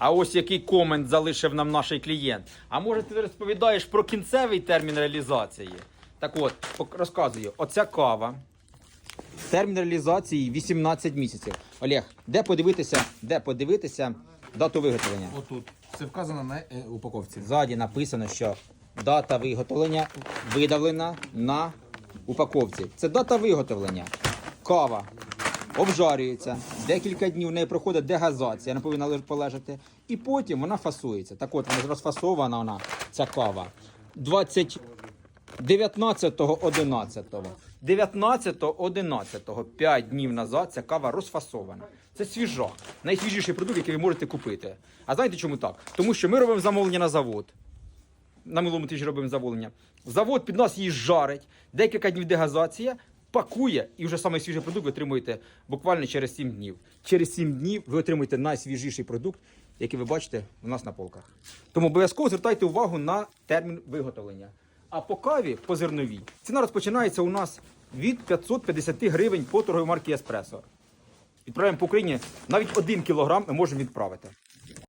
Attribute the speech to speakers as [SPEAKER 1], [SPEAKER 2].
[SPEAKER 1] А ось який комент залишив нам наш клієнт. А може ти розповідаєш про кінцевий термін реалізації? Так от, розказую, оця кава. Термін реалізації 18 місяців. Олег, де подивитися, де подивитися дату виготовлення?
[SPEAKER 2] Отут. Це вказано на е, упаковці.
[SPEAKER 1] Ззаді написано, що дата виготовлення видавлена на упаковці. Це дата виготовлення. Кава обжарюється, декілька днів в неї проходить дегазація, не повинна леж- полежати. І потім вона фасується. Так от вона розфасована, вона, ця кава. 20... 19.11. 19.11. 5 днів назад ця кава розфасована. Це свіжак. Найсвіжіший продукт, який ви можете купити. А знаєте чому так? Тому що ми робимо замовлення на завод. На минулому тижні робимо замовлення. Завод під нас її жарить, декілька днів дегазація, пакує, і вже самий свіжий продукт ви отримуєте буквально через 7 днів. Через 7 днів ви отримуєте найсвіжіший продукт, який ви бачите у нас на полках. Тому обов'язково звертайте увагу на термін виготовлення. А по каві, по зерновій, ціна розпочинається у нас від 550 гривень по торговій марки Еспресо. Відправляємо по Україні навіть 1 кілограм ми можемо відправити.